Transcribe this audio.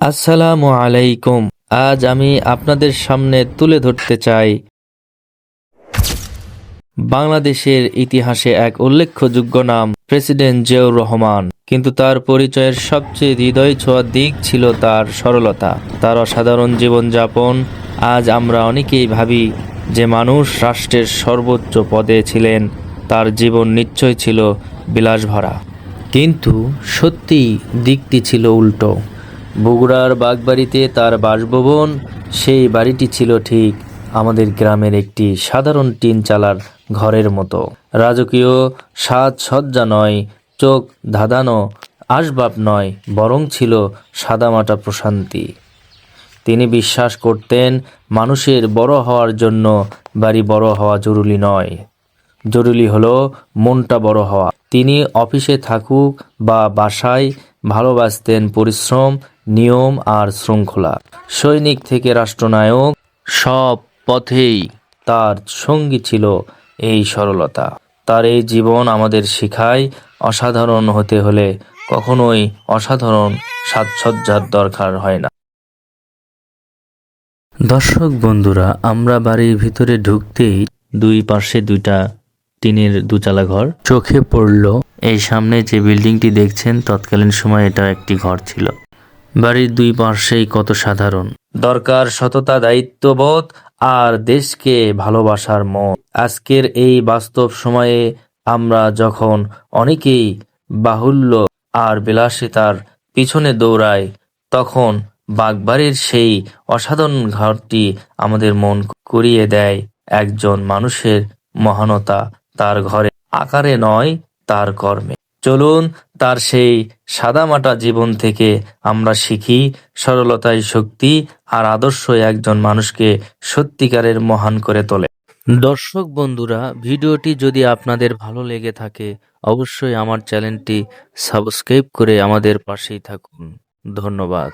আসসালামু আলাইকুম। আজ আমি আপনাদের সামনে তুলে ধরতে চাই বাংলাদেশের ইতিহাসে এক উল্লেখযোগ্য নাম, প্রেসিডেন্ট জিয়াউর রহমান। কিন্তু তার পরিচয়ের সবচেয়ে হৃদয় ছোঁয়া দিক ছিল তার সরলতা, তার অসাধারণ জীবনযাপন। আজ আমরা অনেকেই ভাবি যে মানুষ রাষ্ট্রের সর্বোচ্চ পদে ছিলেন, তার জীবন নিশ্চয় ছিল বিলাস ভরা কিন্তু সত্যি দিকটি ছিল উল্টো। বগুড়ার বাগবাড়িতে তার বাসভবন, সেই বাড়িটি ছিল ঠিক আমাদের গ্রামের একটি সাধারণ টিন চালার ঘরের মতো। রাজকীয় সাজসজ্জা নয়, চোখ ধাঁধানো, আসবাব নয়, বরং ছিল সাদামাটা প্রশান্তি। তিনি বিশ্বাস করতেন, মানুষের বড় হওয়ার জন্য বাড়ি বড় হওয়া জরুরি নয়। জরুরি হলো মনটা বড় হওয়া। তিনি অফিসে থাকুক বা বাসায় ভালোবাসতেন পরিশ্রম, নিয়ম আর শৃঙ্খলা। সৈনিক থেকে রাষ্ট্রনায়ক সব পথেই তার সঙ্গী ছিল এই সরলতা। তার এই জীবন আমাদের শিখায় অসাধারণ হতে হলে কখনোই অসাধারণ সাজসজ্জার দরকার হয় না। দর্শক বন্ধুরা, আমরা বাড়ির ভিতরে ঢুকতেই দুই পাশে দুইটা টিনের দুচালা ঘর চোখে পড়ল এই সামনে যে বিল্ডিংটি দেখছেন, তৎকালীন সময় এটা একটি ঘর ছিল। বাড়ির দুই পার্শ্বেই কত সাধারণ। দরকার সততা, দায়িত্ববোধ আর দেশকে ভালোবাসার মন। আজকের এই বাস্তব সময়ে আমরা যখন অনেকেই বাহুল্য আর বিলাসিতার পিছনে দৌড়াই, তখন বাগবাড়ির সেই অসাধারণ ঘরটি আমাদের মন করিয়ে দেয় একজন মানুষের মহানতা তার ঘরে। আকারে নয় তার কর্মে। চলুন তার সেই সাদামাটা জীবন থেকে আমরা শিখি সরলতায় শক্তি আর আদর্শ একজন মানুষকে সত্যিকারের মহান করে তোলে। দর্শক বন্ধুরা, ভিডিওটি যদি আপনাদের ভালো লেগে থাকে, অবশ্যই আমার চ্যানেলটি সাবস্ক্রাইব করে আমাদের পাশেই থাকুন। ধন্যবাদ।